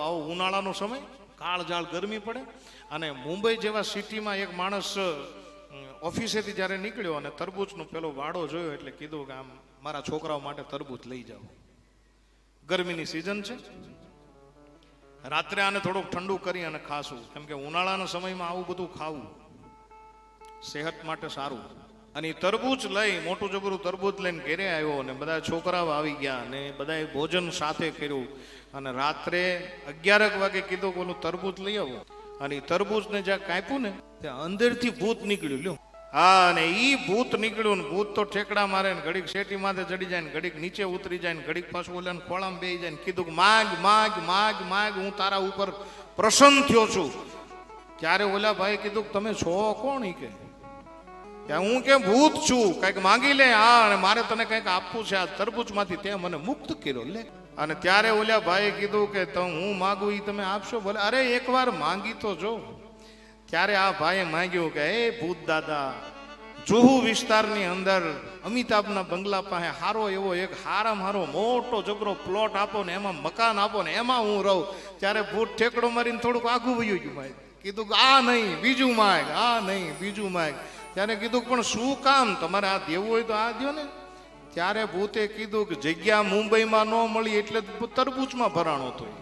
આવો ઉનાળાનો સમય, કાળજાળ ગરમી પડે અને મુંબઈ જેવા સિટીમાં એક માણસ ઓફિસેથી જ્યારે નીકળ્યો અને તરબૂચનો પેલો વાડો જોયો એટલે કીધું કે આમ મારા છોકરાઓ માટે તરબૂચ લઈ જાઓ. ગરમીની સિઝન છે. રાત્રે આને થોડુંક ઠંડુ કરી અને ખાશું. કેમ કે ઉનાળાના સમયમાં આવું બધું ખાવું સેહત માટે સારું. અને તરબૂચ લઈ, મોટું જબરું તરબૂચ લઈને ઘેરે આવ્યો અને બધા છોકરાઓ આવી ગયા અને બધાએ ભોજન સાથે કર્યું. અને રાત્રે અગિયારક વાગે કીધું કે ઓલું તરબૂચ લઈ આવો. અને તરબૂચને જ્યાં કાપ્યું ને, ત્યાં અંદરથી ભૂત નીકળ્યું, લ્યો. હા, અને એ ભૂત નીકળ્યું ને ભૂત તો ઠેકડા મારે ને ઘડીક શેટી માથે ચડી જાય ને ઘડીક નીચે ઉતરી જાય ને ઘડીક પાછું ઓલા ખોળામાં બે જાય ને કીધું કે માગ માગ માગ માગ, હું તારા ઉપર પ્રસન્ન થયો છું. ત્યારે ઓલા ભાઈ કીધું કે તમે છો કોણ કે? કે હું કે ભૂત છું? કંઈક માંગી લે, હા, અને મારે તને કંઈક આપવું છે. આ તરબૂચમાંથી તે મને મુક્ત કર્યો. લે. અને ત્યારે ઓલ્યા ભાઈએ કીધું કે તમે હું માગું એ તમે આપશો? ભલે અરે, એકવાર માંગી તો જો. ત્યારે આ ભાઈએ માંગ્યું કે એ ભૂત દાદા, જુહુ વિસ્તારની અંદર અમિતાભના બંગલા પાસે હારો એવો એક હારા હારો મોટો જબરો પ્લોટ આપો ને, એમાં મકાન આપો ને, એમાં હું રહું. ત્યારે ભૂત ઠેકડો મારીને થોડુંક આઘું વયું ગયું ભાઈ. કીધું આ નહીં, બીજું માગ આ નહીં, બીજું માગ ત્યારે કીધું, પણ શું કામ તમારે આ દેવું હોય તો આ દો ને ત્યારે ભૂતે કીધું કે જગ્યા મુંબઈમાં ન મળી એટલે તરબૂચમાં ભરાણો થયું.